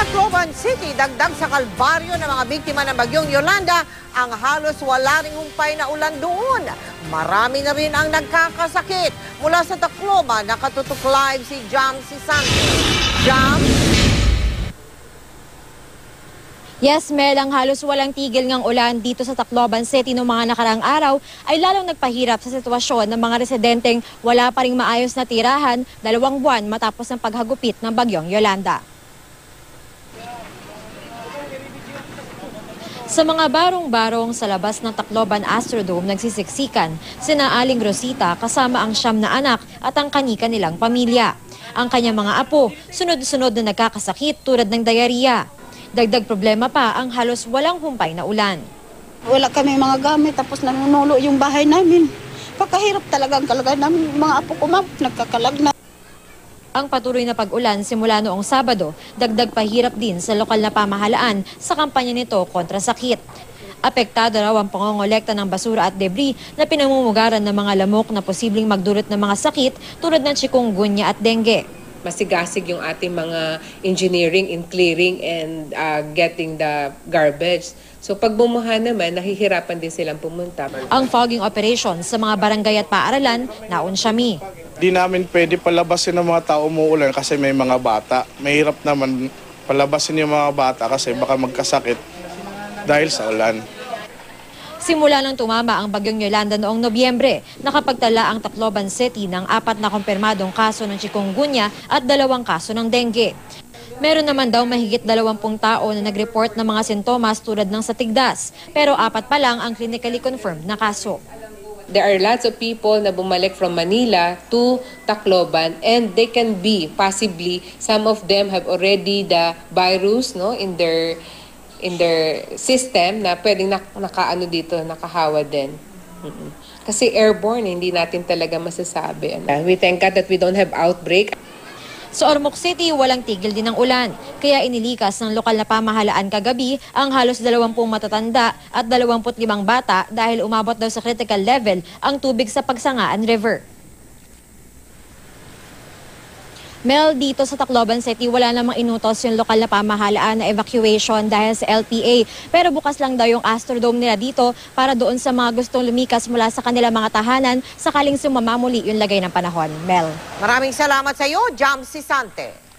Tacloban City, dagdag sa kalbaryo ng mga biktima ng bagyong Yolanda, ang halos wala ring humpay na ulan doon. Marami na rin ang nagkakasakit. Mula sa Tacloban, nakatutok live si Jam si Santos. Jam? Yes, Mel, ang halos walang tigil ngang ulan dito sa Tacloban City noong mga nakarang araw ay lalong nagpahirap sa sitwasyon ng mga residenteng wala pa ring maayos na tirahan dalawang buwan matapos ng paghagupit ng bagyong Yolanda. Sa mga barong-barong sa labas ng Tacloban Astrodome nagsisiksikan, sina Aling Rosita kasama ang siyam na anak at ang kanika nilang pamilya. Ang kanyang mga apo, sunod-sunod na nagkakasakit tulad ng diarrhea. Dagdag problema pa ang halos walang humpay na ulan. Wala kami mga gamit, tapos nanunulo yung bahay namin. Pagkahirap talaga ang kalagayan namin. Mga apo ko, ma'am, nagkakalag na. Ang patuloy na pag-ulan simula noong Sabado, dagdag pahirap din sa lokal na pamahalaan sa kampanya nito kontra sakit. Apektado raw ang pangongolekta ng basura at debris na pinamumugaran ng mga lamok na posibleng magdulot ng mga sakit tulad ng chikungunya at dengue. masigasig yung ating mga engineering in clearing and uh, getting the garbage. So pag bumuha naman, nahihirapan din silang pumunta. Ang fogging operation sa mga barangay at paaralan naunsyami. Di namin pwede palabasin ng mga tao umuulan kasi may mga bata. Mahirap naman palabasin yung mga bata kasi baka magkasakit dahil sa ulan. Simula nang tumama ang bagyong Yolanda noong Nobyembre, nakapagtala ang Tacloban City ng apat na kumpirmadong kaso ng chikungunya at dalawang kaso ng dengue. Meron naman daw mahigit 20 tao na nag-report ng mga sintomas tulad ng sa tigdas, pero apat pa lang ang clinically confirmed na kaso. There are lots of people na bumalik from Manila to Tacloban and they can be possibly some of them have already the virus no in their in their system na pwedeng nak- nakaano dito nakahawa din. Mm-mm. Kasi airborne hindi natin talaga masasabi. ano. We thank God that we don't have outbreak. Sa Ormoc City, walang tigil din ng ulan. Kaya inilikas ng lokal na pamahalaan kagabi ang halos 20 matatanda at 25 bata dahil umabot daw sa critical level ang tubig sa Pagsangaan River. Mel, dito sa Tacloban City, wala namang inutos yung lokal na pamahalaan na evacuation dahil sa LPA. Pero bukas lang daw yung Astrodome nila dito para doon sa mga gustong lumikas mula sa kanilang mga tahanan sakaling sumamamuli yung lagay ng panahon. Mel. Maraming salamat sa iyo, Jam si Sante.